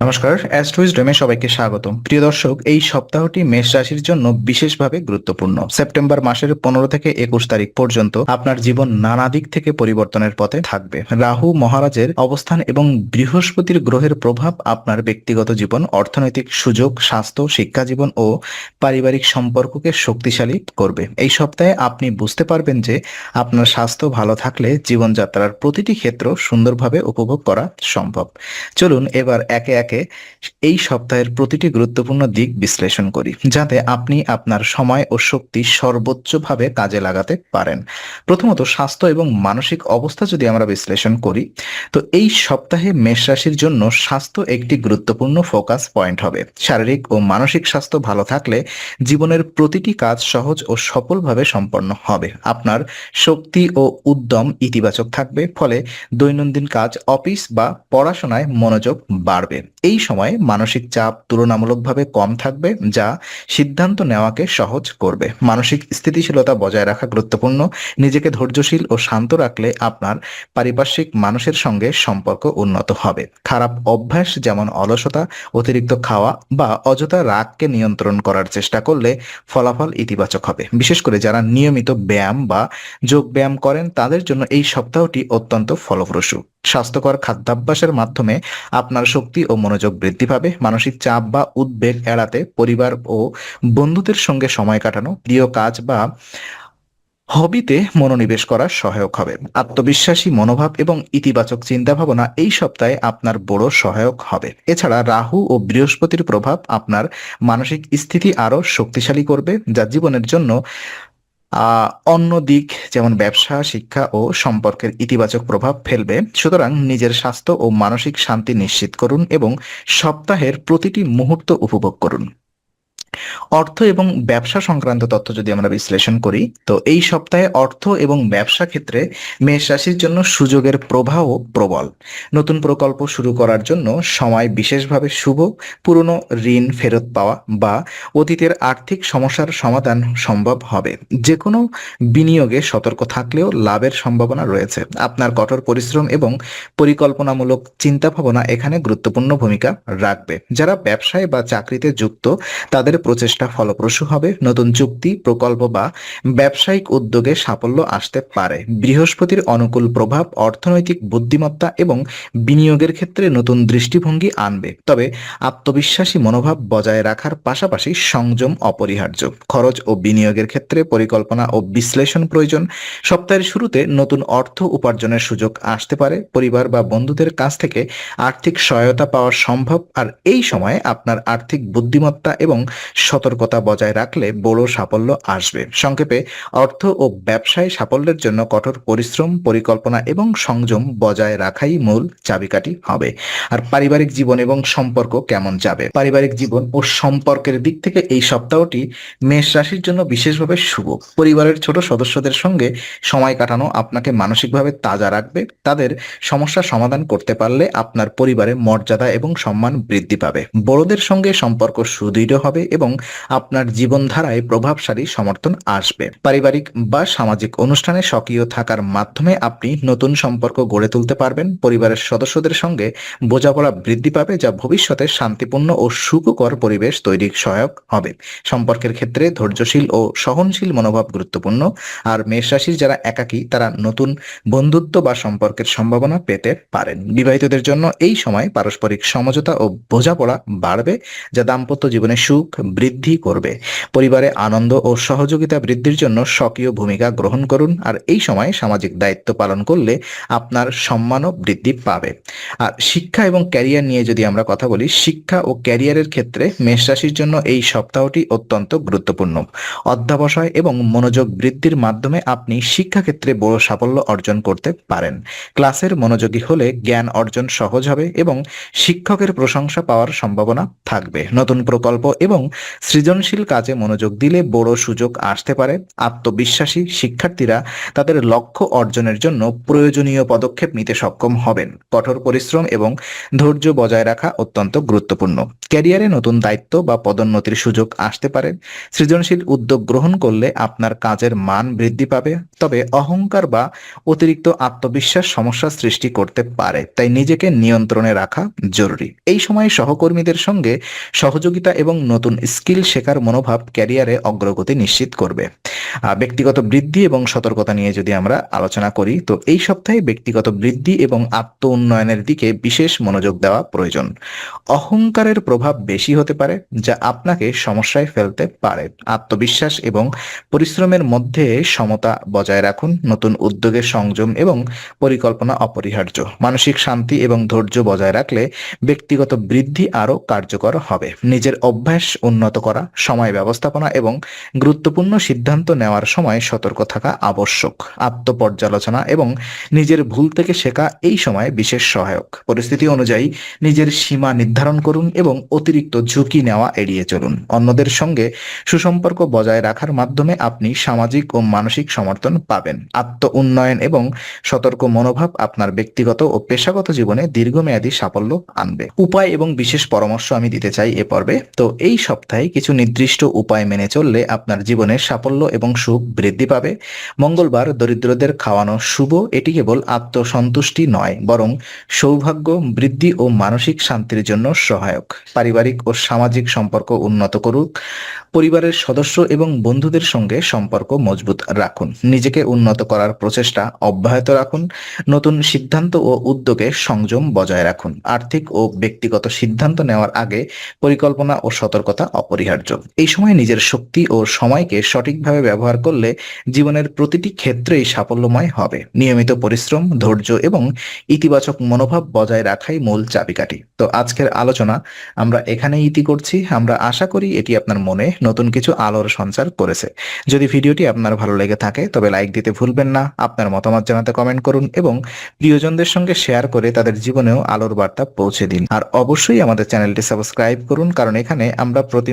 নমস্কার অ্যাস্ট্রোইজডমে সবাইকে স্বাগতম। প্রিয় দর্শক, এই সপ্তাহটি মেষ রাশির জন্য বিশেষভাবে গুরুত্বপূর্ণ। সেপ্টেম্বর মাসের পনেরো থেকে একুশ তারিখ পর্যন্ত আপনার জীবন নানা দিক থেকে পরিবর্তনের পথে থাকবে। রাহু মহারাজের অবস্থান এবং বৃহস্পতির গ্রহের প্রভাব আপনার ব্যক্তিগত জীবন, অর্থনৈতিক সুযোগ, স্বাস্থ্য শিক্ষা জীবন ও পারিবারিক সম্পর্ককে শক্তিশালী করবে। এই সপ্তাহে আপনি বুঝতে পারবেন যে আপনার স্বাস্থ্য ভালো থাকলে জীবনযাত্রার প্রতিটি ক্ষেত্র সুন্দরভাবে উপভোগ করা সম্ভব। চলুন এবার একে একে এই সপ্তাহের প্রতিটি গুরুত্বপূর্ণ দিক বিশ্লেষণ করি, যাতে আপনি আপনার সময় ও শক্তি সর্বোচ্চভাবে কাজে লাগাতে পারেন। প্রথমত, স্বাস্থ্য এবং মানসিক অবস্থা যদি আমরা বিশ্লেষণ করি, তো এই সপ্তাহে মেষ রাশির জন্য স্বাস্থ্য একটি গুরুত্বপূর্ণ ফোকাস পয়েন্ট হবে। শারীরিক ও মানসিক স্বাস্থ্য ভালো থাকলে জীবনের প্রতিটি কাজ সহজ ও সফলভাবে সম্পন্ন হবে। আপনার শক্তি ও উদ্যম ইতিবাচক থাকবে, ফলে দৈনন্দিন কাজ, অফিস বা পড়াশোনায় মনোযোগ বাড়বে। এই সময়ে মানসিক চাপ তুলনামূলকভাবে কম থাকবে, যা সিদ্ধান্ত নেওয়াকে সহজ করবে। মানসিক স্থিতিশীলতা বজায় রাখা গুরুত্বপূর্ণ। নিজেকে ধৈর্যশীল ও শান্ত রাখলে আপনার পারিপার্শ্বিক মানুষের সঙ্গে সম্পর্ক উন্নত হবে। খারাপ অভ্যাস যেমন অলসতা, অতিরিক্ত খাওয়া বা অযথা রাগকে নিয়ন্ত্রণ করার চেষ্টা করলে ফলাফল ইতিবাচক হবে। বিশেষ করে যারা নিয়মিত ব্যায়াম বা যোগ ব্যায়াম করেন, তাদের জন্য এই সপ্তাহটি অত্যন্ত ফলপ্রসূ। স্বাস্থ্যকর খাদ্যাভ্যাসের মাধ্যমে আপনার শক্তি ও মনোযোগ বৃদ্ধি পাবে। মানসিক চাপ বা উদ্বেগ এড়াতে পরিবার ও বন্ধুদের সঙ্গে সময় কাটানো, প্রিয় কাজ বা হবিতে মনোনিবেশ করা সহায়ক হবে। আত্মবিশ্বাসী মনোভাব এবং ইতিবাচক চিন্তাভাবনা এই সপ্তাহে আপনার বড় সহায়ক হবে। এছাড়া রাহু ও বৃহস্পতির প্রভাব আপনার মানসিক স্থিতি আরও শক্তিশালী করবে, যা জীবনের জন্য অন্য দিক যেমন ব্যবসা, শিক্ষা ও সম্পর্কের ইতিবাচক প্রভাব ফেলবে। সুতরাং নিজের স্বাস্থ্য ও মানসিক শান্তি নিশ্চিত করুন এবং সপ্তাহের প্রতিটি মুহূর্ত উপভোগ করুন। অর্থ এবং ব্যবসা সংক্রান্ত তথ্য যদি আমরা বিশ্লেষণ করি, তো এই সপ্তাহে অর্থ এবং ব্যবসা ক্ষেত্রে মেষ রাশির জন্য সুযোগের প্রবাহ প্রবল। নতুন প্রকল্প শুরু করার জন্য সময় বিশেষভাবে শুভ, পুরনো ঋণ ফেরত পাওয়া বা অতীতের আর্থিক সমস্যার সমাধান সম্ভব হবে। যে কোনো বিনিয়োগে সতর্ক থাকলেও লাভের সম্ভাবনা রয়েছে। আপনার কঠোর পরিশ্রম এবং পরিকল্পনামূলক চিন্তা ভাবনা এখানে গুরুত্বপূর্ণ ভূমিকা রাখবে। যারা ব্যবসায় বা চাকরিতে যুক্ত, তাদের প্রচেষ্টা ফলপ্রসূ হবে। নতুন চুক্তি, প্রকল্প বা ব্যবসায়িক উদ্যোগে সাফল্য আসতে পারে। বৃহস্পতির অনুকূল প্রভাব, অর্থনৈতিক বুদ্ধিমত্তা এবং বিনিয়োগের ক্ষেত্রে নতুন দৃষ্টিভঙ্গি আনবে। তবে আত্মবিশ্বাসী মনোভাব বজায় রাখার পাশাপাশি সংযম অপরিহার্য। খরচ ও বিনিয়োগের ক্ষেত্রে পরিকল্পনা ও বিশ্লেষণ প্রয়োজন। সপ্তাহের শুরুতে নতুন অর্থ উপার্জনের সুযোগ আসতে পারে। পরিবার বা বন্ধুদের কাছ থেকে আর্থিক সহায়তা পাওয়া সম্ভব। আর এই সময়ে আপনার আর্থিক বুদ্ধিমত্তা এবং সতর্কতা বজায় রাখলে বড় সাফল্য আসবে। সংক্ষেপে, অর্থ ও ব্যবসায় সাফল্যের জন্য কঠোর পরিশ্রম, পরিকল্পনা এবং সংযম বজায় রাখাই মূল চাবিকাঠি হবে। আর পারিবারিক জীবন এবং সম্পর্ক কেমন যাবে? পারিবারিক জীবন ও সম্পর্কের দিক থেকে এই সপ্তাহটি মেষ রাশির জন্য বিশেষভাবে শুভ। পরিবারের ছোট সদস্যদের সঙ্গে সময় কাটানো আপনাকে মানসিকভাবে তাজা রাখবে। তাদের সমস্যা সমাধান করতে পারলে আপনার পরিবারে মর্যাদা এবং সম্মান বৃদ্ধি পাবে। বড়দের সঙ্গে সম্পর্ক সুদৃঢ় হবে এবং আপনার জীবনধারায় প্রভাবশালী সমর্থন আসবে। পারিবারিক বা সামাজিক অনুষ্ঠানে সক্রিয় থাকার মাধ্যমে আপনি নতুন সম্পর্ক গড়ে তুলতে পারবেন। পরিবারের সদস্যদের সঙ্গে বোঝাপড়া বৃদ্ধি পাবে, যা ভবিষ্যতে শান্তিপূর্ণ ও সুখকর পরিবেশ তৈরি সহায়ক হবে। সম্পর্কের ক্ষেত্রে ধৈর্যশীল ও সহনশীল মনোভাব গুরুত্বপূর্ণ। আর মেষ রাশির যারা একাকী, তারা নতুন বন্ধুত্ব বা সম্পর্কের সম্ভাবনা পেতে পারেন। বিবাহিতদের জন্য এই সময় পারস্পরিক সমঝোতা ও বোঝাপড়া বাড়বে, যা দাম্পত্য জীবনে সুখ, বৃদ্ধি করবে। পরিবারে আনন্দ ও সহযোগিতা বৃদ্ধির জন্য সক্রিয় ভূমিকা গ্রহণ করুন, আর এই সময় সামাজিক দায়িত্ব পালন করলে আপনার সম্মানও বৃদ্ধি পাবে। আর শিক্ষা এবং ক্যারিয়ার নিয়ে যদি আমরা কথা বলি, শিক্ষা ও ক্যারিয়ারের ক্ষেত্রে মেষ রাশির জন্য এই সপ্তাহটি অত্যন্ত গুরুত্বপূর্ণ। অধ্যাবসায় এবং মনোযোগ বৃদ্ধির মাধ্যমে আপনি শিক্ষাক্ষেত্রে বড় সাফল্য অর্জন করতে পারেন। ক্লাসের মনোযোগী হলে জ্ঞান অর্জন সহজ হবে এবং শিক্ষকের প্রশংসা পাওয়ার সম্ভাবনা থাকবে। নতুন প্রকল্প এবং সৃজনশীল কাজে মনোযোগ দিলে বড় সুযোগ আসতে পারে। আত্মবিশ্বাসী শিক্ষার্থীরা তাদের লক্ষ্য অর্জনের জন্য প্রয়োজনীয় পদক্ষেপ নিতে সক্ষম হবেন। কঠোর পরিশ্রম এবং ধৈর্য বজায় রাখা অত্যন্ত গুরুত্বপূর্ণ। ক্যারিয়ারে নতুন দায়িত্ব বা পদোন্নতির সুযোগ আসতে পারে। সৃজনশীল উদ্যোগ গ্রহণ করলে আপনার কাজের মান বৃদ্ধি পাবে। তবে অহংকার বা অতিরিক্ত আত্মবিশ্বাস সমস্যা সৃষ্টি করতে পারে। তাই নিজেকে নিয়ন্ত্রণে রাখা জরুরি। এই সময়ে সহকর্মীদের সঙ্গে সহযোগিতা এবং নতুন স্কিল শেখার মনোভাব ক্যারিয়ারে অগ্রগতি নিশ্চিত করবে। ব্যক্তিগত বৃদ্ধি এবং সতর্কতা নিয়ে যদি আমরা আলোচনা করি, তো এই সপ্তাহে ব্যক্তিগত বৃদ্ধি এবং আত্ম উন্নয়নের দিকে বিশেষ মনোযোগ দেওয়া প্রয়োজন। অহংকারের প্রভাব বেশি হতে পারে, যা আপনাকে সমস্যায় ফেলতে পারে। আত্মবিশ্বাস এবং পরিশ্রমের মধ্যে সমতা বজায় রাখুন, নতুন উদ্যোগের সংযম এবং পরিকল্পনা অপরিহার্য। মানসিক শান্তি এবং ধৈর্য বজায় রাখলে ব্যক্তিগত বৃদ্ধি আরও কার্যকর হবে। নিজের অভ্যাস উন্নত করা সময় ব্যবস্থাপনা এবং গুরুত্বপূর্ণ সিদ্ধান্ত নেওয়ার সময় সতর্ক থাকা আবশ্যক। আত্মপর্যালোচনা এবং নিজের ভুল থেকে শেখা এই সময় বিশেষ সহায়ক। পরিস্থিতি অনুযায়ী নিজের সীমা নির্ধারণ করুন এবং অতিরিক্ত ঝুঁকি নেওয়া এড়িয়ে চলুন। অন্যদের সঙ্গে সুসম্পর্ক বজায় রাখার মাধ্যমে আপনি সামাজিক ও মানসিক সমর্থন পাবেন। আত্ম উন্নয়ন এবং সতর্ক মনোভাব আপনার ব্যক্তিগত ও পেশাগত জীবনে দীর্ঘমেয়াদী সাফল্য আনবে। উপায় এবং বিশেষ পরামর্শ আমি দিতে চাই এ পর্বে। তো এই সপ্তাহে কিছু নির্দিষ্ট উপায় মেনে চললে আপনার জীবনে সাফল্য এবং সুখ বৃদ্ধি পাবে। মঙ্গলবার দরিদ্রদের খাওয়ানো শুভ, এটি কেবল আত্মসন্তুষ্টি নয়, বরং সৌভাগ্য, বৃদ্ধি ও মানসিক শান্তির জন্য সহায়ক। পারিবারিক ও সামাজিক সম্পর্ক উন্নত করুক, পরিবারের সদস্য এবং বন্ধুদের সঙ্গে সম্পর্ক মজবুত রাখুন, নিজেকে উন্নত করার প্রচেষ্টা অব্যাহত রাখুন, নতুন সিদ্ধান্ত ও উদ্যোগে সংযম বজায় রাখুন। আর্থিক ও ব্যক্তিগত সিদ্ধান্ত নেওয়ার আগে পরিকল্পনা ও সতর্কতা অপরিহার্য। এই সময় নিজের শক্তি ও সময়কে সঠিকভাবে ব্যবহার করলে জীবনের প্রতিটি ক্ষেত্রেই সাফল্যময় হবে। নিয়মিত পরিশ্রম, ধৈর্য এবং ইতিবাচক মনোভাব বজায় রাখাই মূল চাবিকাঠি। তো আজকের আলোচনা, আমরা এখানেই ইতি করছি। আমরা আশা করি এটি আপনার মনে নতুন কিছু আলোর সঞ্চার করেছে। যদি ভিডিওটি আপনার ভালো লেগে থাকে, তবে লাইক দিতে ভুলবেন না, আপনার মতামত জানাতে কমেন্ট করুন এবং প্রিয়জনদের সঙ্গে শেয়ার করে তাদের জীবনেও আলোর বার্তা পৌঁছে দিন। আর অবশ্যই আমাদের চ্যানেলটি সাবস্ক্রাইব করুন, কারণ এখানে আমরা প্রতি